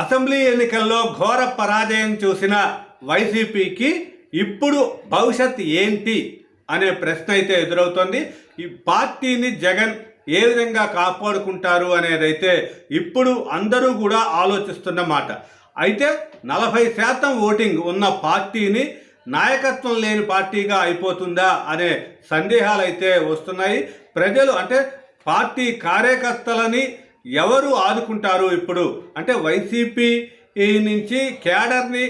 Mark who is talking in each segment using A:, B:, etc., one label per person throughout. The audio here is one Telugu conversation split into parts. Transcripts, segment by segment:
A: అసెంబ్లీ ఎన్నికల్లో ఘోర పరాజయం చూసిన వైసీపీకి ఇప్పుడు భవిష్యత్ ఏంటి అనే ప్రశ్న అయితే ఎదురవుతోంది. ఈ పార్టీని జగన్ ఏ విధంగా కాపాడుకుంటారు అనేదైతే ఇప్పుడు అందరూ కూడా ఆలోచిస్తున్న మాట. అయితే నలభై శాతం ఓటింగ్ ఉన్న పార్టీని నాయకత్వం లేని పార్టీగా అయిపోతుందా అనే సందేహాలు అయితే వస్తున్నాయి. ప్రజలు అంటే పార్టీ కార్యకర్తలని ఎవరు ఆదుకుంటారు ఇప్పుడు? అంటే వైసీపీ నుంచి క్యాడర్ని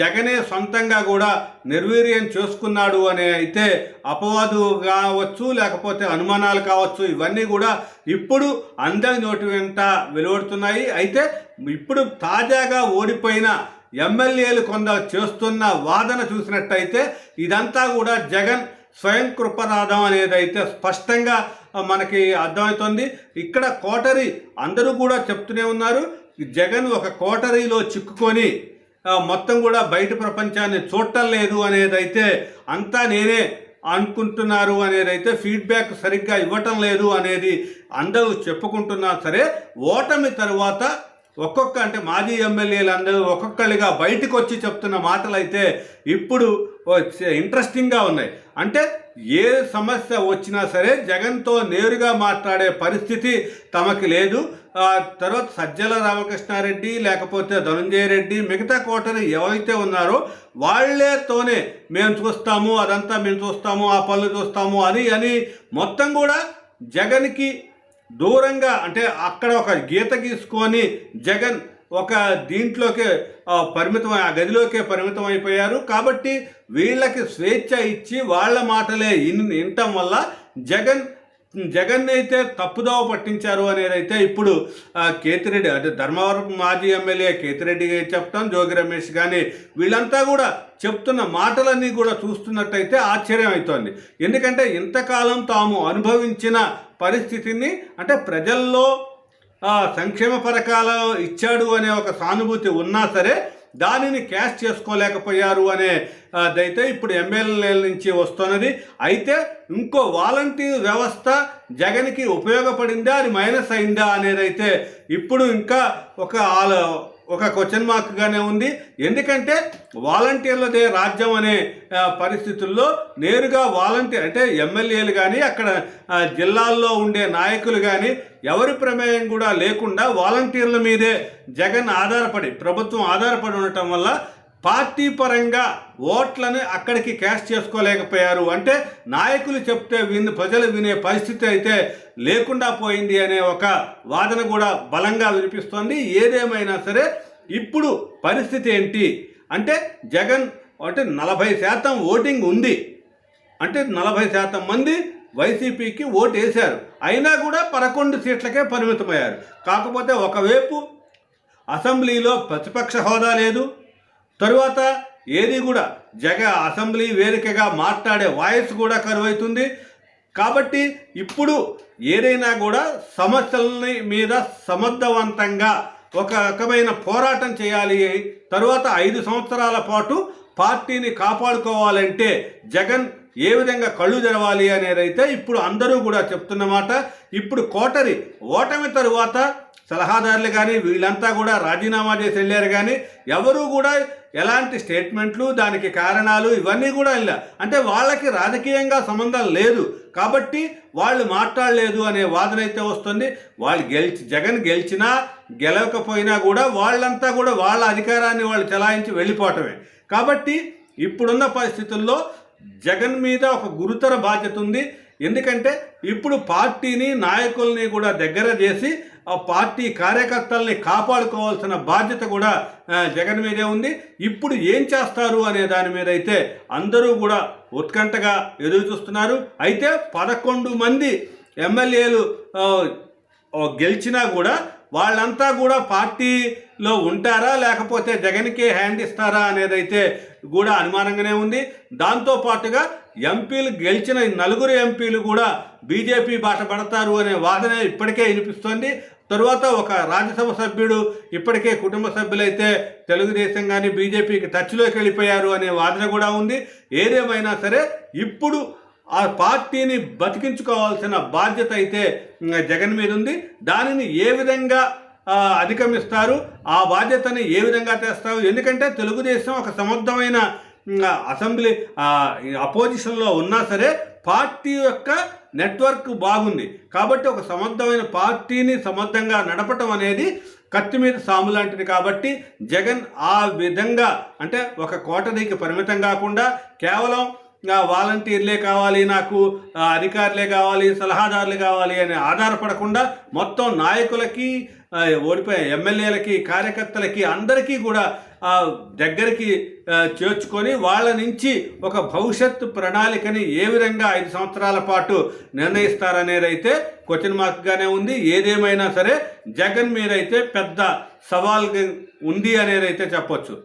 A: జగనే సొంతంగా కూడా నిర్వీర్యం చేసుకున్నాడు అనే అయితే అపవాదు కావచ్చు లేకపోతే అనుమానాలు కావచ్చు ఇవన్నీ కూడా ఇప్పుడు అందరి నోటి వెంట వెలువడుతున్నాయి. అయితే ఇప్పుడు తాజాగా ఓడిపోయిన ఎమ్మెల్యేలు కొందరు చేస్తున్న వాదన చూసినట్టయితే ఇదంతా కూడా జగన్ స్వయం కృపనాదం అనేది అయితే స్పష్టంగా మనకి అర్థమవుతుంది. ఇక్కడ కోటరీ అందరూ కూడా చెప్తూనే ఉన్నారు. జగన్ ఒక కోటరీలో చిక్కుకొని మొత్తం కూడా బయట ప్రపంచాన్ని చూడటం లేదు అనేదైతే అంతా నేనే అనుకుంటున్నారు అనేది అయితే ఫీడ్బ్యాక్ సరిగ్గా ఇవ్వటం లేదు అనేది అందరూ చెప్పుకుంటున్నా సరే ఓటమి తరువాత ఒక్కొక్క అంటే మాజీ ఎమ్మెల్యేలు అందరూ ఒక్కొక్కరిగా బయటకు వచ్చి చెప్తున్న మాటలు అయితే ఇప్పుడు ఇంట్రెస్టింగ్గా ఉన్నాయి. అంటే ఏ సమస్య వచ్చినా సరే జగన్తో నేరుగా మాట్లాడే పరిస్థితి తమకి లేదు. తర్వాత సజ్జల రామకృష్ణారెడ్డి లేకపోతే ధనంజయ రెడ్డి మిగతా కోటని ఎవరైతే ఉన్నారో వాళ్ళేతోనే మేము చూస్తాము అదంతా మేము చూస్తాము ఆ పనులు చూస్తాము అని అని మొత్తం కూడా జగన్కి దూరంగా అంటే అక్కడ ఒక గీత గీసుకొని జగన్ ఒక దీంట్లోకే పరిమితం ఆ గదిలోకే పరిమితం అయిపోయారు కాబట్టి వీళ్ళకి స్వేచ్ఛ ఇచ్చి వాళ్ళ మాటలే ఇన్ వినటం వల్ల జగన్ జగన్ అయితే తప్పుదోవ పట్టించారు అనేది అయితే ఇప్పుడు కేతిరెడ్డి అంటే ధర్మవరం మాజీ ఎమ్మెల్యే కేతిరెడ్డి గారు చెప్తాం జోగి రమేష్ కానీ వీళ్ళంతా కూడా చెప్తున్న మాటలన్నీ కూడా చూస్తున్నట్టయితే ఆశ్చర్యం అవుతోంది. ఎందుకంటే ఇంతకాలం తాము అనుభవించిన పరిస్థితిని అంటే ప్రజల్లో సంక్షేమ పథకాలు ఇచ్చాడు అనే ఒక సానుభూతి ఉన్నా సరే దానిని క్యాష్ చేసుకోలేకపోయారు అనే అదైతే ఇప్పుడు ఎమ్మెల్యేల నుంచి వస్తున్నది. అయితే ఇంకో వాలంటీర్ వ్యవస్థ జగన్కి ఉపయోగపడిందా? అది మైనస్ అయిందా? అనేది అయితే ఇప్పుడు ఇంకా ఒక ఆలో ఒక క్వశ్చన్ మార్క్గానే ఉంది. ఎందుకంటే వాలంటీర్లదే రాజ్యం అనే పరిస్థితుల్లో నేరుగా వాలంటీర్ అంటే ఎమ్మెల్యేలు కానీ అక్కడ జిల్లాల్లో ఉండే నాయకులు కానీ ఎవరి ప్రమేయం కూడా లేకుండా వాలంటీర్ల మీదే జగన్ ఆధారపడి ప్రభుత్వం ఆధారపడి ఉండటం వల్ల పార్టీ పరంగా ఓట్లని అక్కడికి క్యాష్ చేసుకోలేకపోయారు. అంటే నాయకులు చెప్తే విని ప్రజలు వినే పరిస్థితి అయితే లేకుండా పోయింది అనే ఒక వాదన కూడా బలంగా వినిపిస్తోంది. ఏదేమైనా సరే ఇప్పుడు పరిస్థితి ఏంటి? అంటే జగన్ అంటే నలభై శాతం ఓటింగ్ ఉంది. అంటే నలభై శాతం మంది వైసీపీకి ఓటు వేశారు అయినా కూడా పదకొండు సీట్లకే పరిమితమయ్యారు. కాకపోతే ఒకవైపు అసెంబ్లీలో ప్రతిపక్ష హోదా లేదు. తరువాత ఏది కూడా జగ అసెంబ్లీ వేదికగా మాట్లాడే వాయిస్ కూడా కరువైతుంది. కాబట్టి ఇప్పుడు ఏదైనా కూడా సమస్యలని మీద సమర్థవంతంగా ఒక రకమైన పోరాటం చేయాలి. తరువాత ఐదు సంవత్సరాల పాటు పార్టీని కాపాడుకోవాలంటే జగన్ ఏ విధంగా కళ్ళు తెరవాలి అనేది అయితే ఇప్పుడు అందరూ కూడా చెప్తున్నమాట. ఇప్పుడు కోటరి ఓటమి తరువాత సలహాదారులు కానీ వీళ్ళంతా కూడా రాజీనామా చేసి వెళ్ళారు కానీ ఎవరూ కూడా ఎలాంటి స్టేట్మెంట్లు దానికి కారణాలు ఇవన్నీ కూడా ఇలా అంటే వాళ్ళకి రాజకీయంగా సంబంధం లేదు. కాబట్టి వాళ్ళు మాట్లాడలేదు అనే వాదన అయితే వస్తుంది. వాళ్ళు గెలిచి జగన్ గెలిచినా గెలవకపోయినా కూడా వాళ్ళంతా కూడా వాళ్ళ అధికారాన్ని వాళ్ళు చెలాయించి వెళ్ళిపోవటమే. కాబట్టి ఇప్పుడున్న పరిస్థితుల్లో జగన్ మీద ఒక గురుతర బాధ్యత ఉంది. ఎందుకంటే ఇప్పుడు పార్టీని నాయకుల్ని కూడా దగ్గర చేసి ఆ పార్టీ కార్యకర్తల్ని కాపాడుకోవాల్సిన బాధ్యత కూడా జగన్ మీదే ఉంది. ఇప్పుడు ఏం చేస్తారు అనే దాని మీద అయితే అందరూ కూడా ఉత్కంఠగా ఎదురు చూస్తున్నారు అయితే పదకొండు మంది ఎమ్మెల్యేలు గెలిచినా కూడా వాళ్ళంతా కూడా పార్టీలో ఉంటారా? లేకపోతే జగన్కే హ్యాండ్ ఇస్తారా అనేది అయితే కూడా అనుమానంగానే ఉంది. దాంతో పాటుగా ఎంపీలు గెలిచిన నలుగురు ఎంపీలు కూడా బీజేపీ బాట పడతారు అనే వాదన ఇప్పటికే వినిపిస్తోంది. తరువాత ఒక రాజ్యసభ సభ్యుడు ఇప్పటికే కుటుంబ సభ్యులైతే తెలుగుదేశం కానీ బీజేపీకి టచ్లోకి వెళ్ళిపోయారు అనే వాదన కూడా ఉంది. ఏదేమైనా సరే ఇప్పుడు ఆ పార్టీని బతికించుకోవాల్సిన బాధ్యత అయితే జగన్ మీద ఉంది. దానిని ఏ విధంగా అధిగమిస్తారు? ఆ బాధ్యతని ఏ విధంగా తెస్తారు? ఎందుకంటే తెలుగుదేశం ఒక సమర్థమైన అసెంబ్లీ అపోజిషన్లో ఉన్నా సరే పార్టీ యొక్క నెట్వర్క్ బాగుంది. కాబట్టి ఒక సమర్థమైన పార్టీని సమర్థంగా నడపటం అనేది కత్తి మీద సాము లాంటిది కాబట్టి జగన్ ఆ విధంగా అంటే ఒక కోటరీకి పరిమితం కాకుండా కేవలం వాలంటీర్లే కావాలి నాకు అధికారులే కావాలి సలహాదారులే కావాలి అని ఆధారపడకుండా మొత్తం నాయకులకి ఓడిపోయే ఎమ్మెల్యేలకి కార్యకర్తలకి అందరికీ కూడా దగ్గరికి చేర్చుకొని వాళ్ళ నుంచి ఒక భవిష్యత్తు ప్రణాళికని ఏ విధంగా ఐదు సంవత్సరాల పాటు నిర్ణయిస్తారనేది అయితే క్వశ్చన్ మార్క్గానే ఉంది. ఏదేమైనా సరే జగన్ మీదైతే పెద్ద సవాల్ ఉంది అనేది అయితే చెప్పొచ్చు.